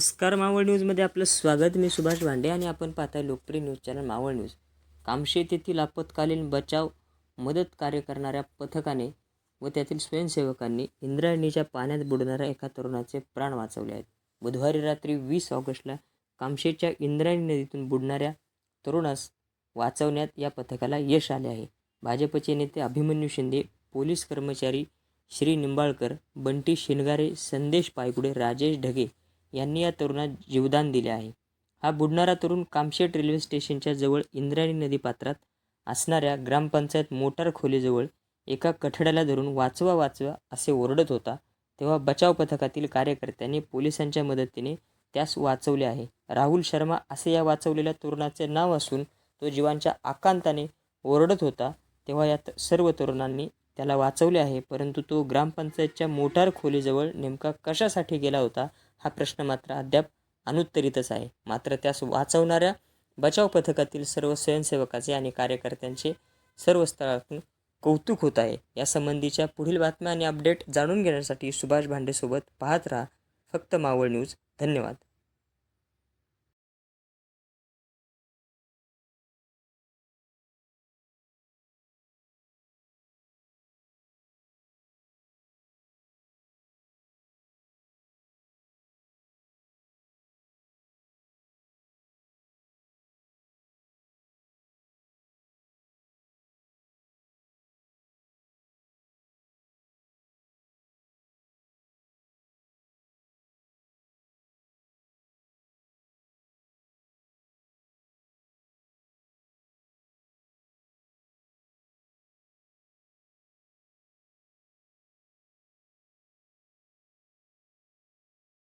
नमस्कार मावळ न्यूजमध्ये आपलं स्वागत. मी सुभाष भांडे आणि आपण पाहताय लोकप्रिय news channel Maval news. Kamshet येथील आपत्कालीन बचाव मदत कार्य करणाऱ्या पथकाने व त्यातील स्वयंसेवकांनी इंद्रायणीच्या पाण्यात बुडणाऱ्या एका तरुणाचे प्राण वाचवले आहेत. बुधवारी रात्री वीस ऑगस्टला कामशेच्या इंद्रायणी नदीतून बुडणाऱ्या तरुणास वाचवण्यात या पथकाला यश आले आहे. भाजपचे नेते अभिमन्यू शिंदे पोलीस कर्मचारी श्री निंबाळकर बंटी शिनगारे संदेश पायगुडे राजेश ढगे यांनी या तरुणात जीवदान दिले आहे. हा बुडणारा तरुण कामशेट रेल्वे स्टेशनच्या जवळ इंद्रायणी नदी पात्रात असणाऱ्या ग्रामपंचायत मोटार खोलीजवळ एका कठड्याला धरून वाचवा वाचवा असे ओरडत होता तेव्हा बचाव पथकातील कार्यकर्त्यांनी पोलिसांच्या मदतीने त्यास वाचवले आहे. राहुल शर्मा असे या वाचवलेल्या तरुणाचे नाव असून तो जीवांच्या आकांताने ओरडत होता तेव्हा या सर्व तरुणांनी त्याला वाचवले आहे परंतु तो ग्रामपंचायतच्या मोटार खोलीजवळ नेमका कशासाठी गेला होता हा प्रश्न मात्र अद्याप अनुत्तरितच आहे. मात्र त्यास वाचवणाऱ्या बचाव पथकातील सर्व स्वयंसेवकाचे आणि कार्यकर्त्यांचे सर्व स्थळातून कौतुक होत आहे. यासंबंधीच्या पुढील बातम्या आणि अपडेट जाणून घेण्यासाठी सुभाष भांडेसोबत पाहत राहा. फक्त मावळ न्यूज. धन्यवाद.